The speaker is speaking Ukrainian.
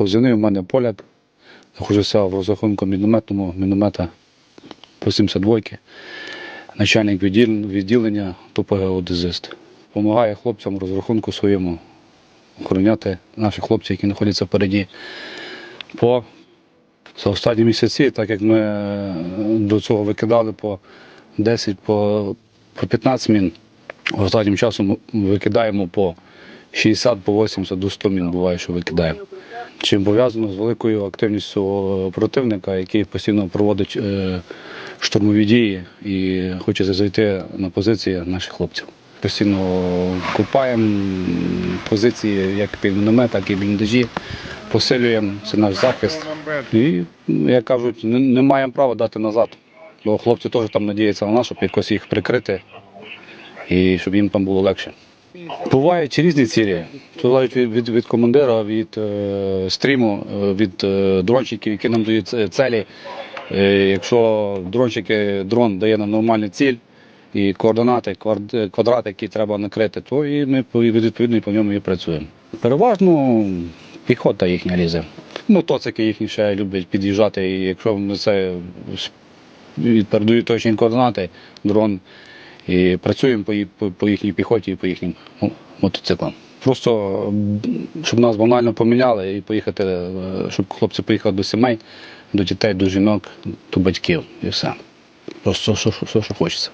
Позивний у мене поляк. Знаходжуся в розрахунку мінометному міномета по 72 начальник відділення ППГ «Одезист». Помагає хлопцям розрахунку своєму охороняти наші хлопці, які знаходяться впереді. По за останні місяці, так як ми е, до цього викидали по 10, по, по 15 мін, останнім часом викидаємо по 60, по 80 до 100 мін буває, що викидаємо. Чим пов'язано з великою активністю противника, який постійно проводить е, штурмові дії і хоче зайти на позиції наших хлопців. Постійно купаємо позиції як під міномет, так і бліндажі, посилюємо, це наш захист. І, як кажуть, не маємо права дати назад. Бо хлопці теж там надіються на нас, щоб якось їх прикрити і щоб їм там було легше. Бувають різні цілі. Залежить від, від, від командира, від е, стріму, е, від е, дрончиків, які нам дають це- целі. Е, якщо дрончики, дрон дає нам нормальну ціль і координати, квад- квадрат, який треба накрити, то і ми відповідно по ньому і працюємо. Переважно піхота їхня лізе. Мотоцики їхні ще люблять під'їжджати, і якщо вони це передають точні координати, дрон, і працюємо по, по, їхній піхоті і по їхнім ну, мотоциклам. Просто щоб нас банально поміняли і поїхати, е, щоб хлопці поїхали до сімей, до дітей, до жінок, до батьків і все. Просто що, що, що, що хочеться.